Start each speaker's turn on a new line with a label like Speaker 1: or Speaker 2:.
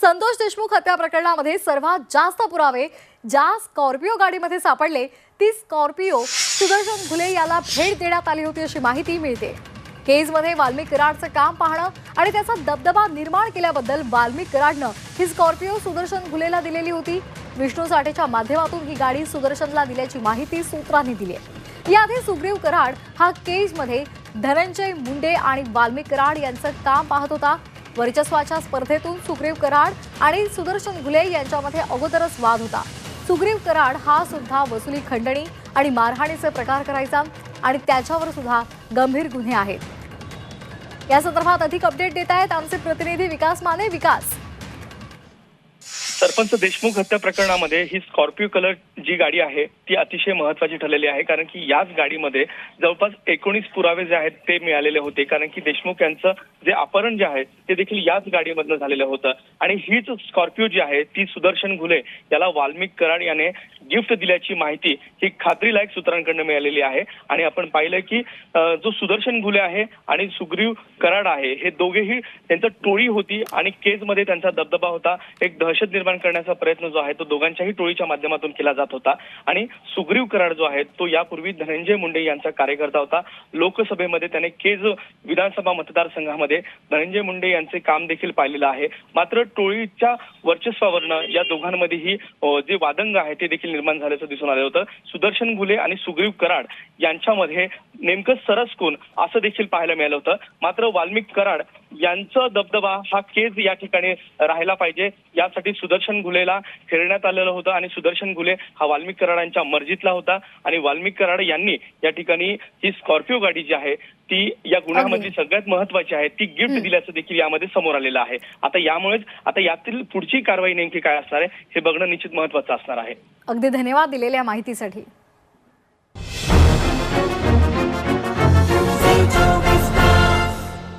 Speaker 1: संतोष देशमुख हत्या प्रकरणामध्ये सर्वात जास्त पुरावे ज्या स्कॉर्पिओ गाडीमध्ये सापडले ती स्कॉर्पिओ सुदर्शन घुले याला भेट देण्यात आली होती अशी माहिती मिळते. केजमध्ये वाल्मिक कराडचं काम पाहणं आणि त्याचा दबदबा निर्माण केल्याबद्दल वाल्मिक कराडनं ही स्कॉर्पिओ सुदर्शन घुलेला दिलेली होती. विष्णू साठेच्या माध्यमातून ही गाडी सुदर्शनला दिल्याची माहिती सूत्रांनी दिली आहे. याआधी सुग्रीव कराड हा केजमध्ये धनंजय मुंडे आणि वाल्मिक कराड यांचं काम पाहत होता. वर्चस्वाच्या स्पर्धेतून सुग्रीव कराड आणि सुदर्शन घुले यांच्यामध्ये अगोदरच वाद होता. सुग्रीव कराड हा सुद्धा वसुली खंडणी आणि मारहाणीचे प्रकार करायचा आणि त्याच्यावर सुद्धा गंभीर गुन्हे आहेत. या संदर्भात अधिक अपडेट देत आहेत आमचे प्रतिनिधी विकास माने विकास.
Speaker 2: सरपंच देशमुख हत्या प्रकरणामध्ये ही स्कॉर्पिओ कलर जी गाडी आहे ती अतिशय महत्वाची ठरलेली आहे. कारण की याच गाडीमध्ये जवळपास एकोणीस पुरावे जे आहेत ते मिळालेले होते. कारण की देशमुख यांचं जे अपहरण जे आहे ते देखील याच गाडीमधनं झालेलं होतं. आणि हीच स्कॉर्पिओ जी आहे ती सुदर्शन घुले याला वाल्मिक कराड याने गिफ्ट दिल्याची माहिती ही खात्रीलायक सूत्रांकडनं मिळालेली आहे. आणि आपण पाहिलं की जो सुदर्शन घुले आहे आणि सुग्रीव कराड आहे हे दोघेही त्यांचं टोळी होती आणि केजमध्ये त्यांचा दबदबा होता. एक दहशत निर्माण करण्याचा प्रयत्न जो आहे तो दोघांच्याही टोळीच्या माध्यमातून केला जात होता. आणि सुग्रीव कराड जो आहे तो यापूर्वी धनंजय मुंडे यांचा कार्यकर्ता होता. लोकसभेमध्ये त्याने केज विधानसभा मतदारसंघामध्ये धनंजय मुंडे यांचे काम देखील पाहिलेलं आहे. मात्र टोळीच्या वर्चस्वावरनं या दोघांमध्येही जे वादंग आहे ते देखील निर्माण झाल्याचं दिसून आलं होतं. सुदर्शन घुले आणि सुग्रीव कराड यांच्यामध्ये नेमकं सरस कोण असं देखील पाहायला मिळालं होतं. मात्र वाल्मिक कराड यांचा दबदबा हा केज या ठिकाणी राहायला पाहिजे. यासाठी सुदर्शन घुलेला फिरण्यात आलेलं होतं आणि सुदर्शन घुले हा वाल्मिक कराडांच्या मर्जीतला होता. आणि वाल्मिक कराड यांनी या ठिकाणी ही स्कॉर्पिओ गाडी जी आहे ती या गुन्ह्यामध्ये सगळ्यात महत्वाची आहे. ती गिफ्ट दिल्याचं देखील यामध्ये समोर आलेलं आहे. आता यामुळेच आता यातील पुढची कारवाई नेमकी काय असणार आहे हे बघणं निश्चित महत्वाचं असणार आहे.
Speaker 1: अगदी धन्यवाद दिलेल्या माहितीसाठी.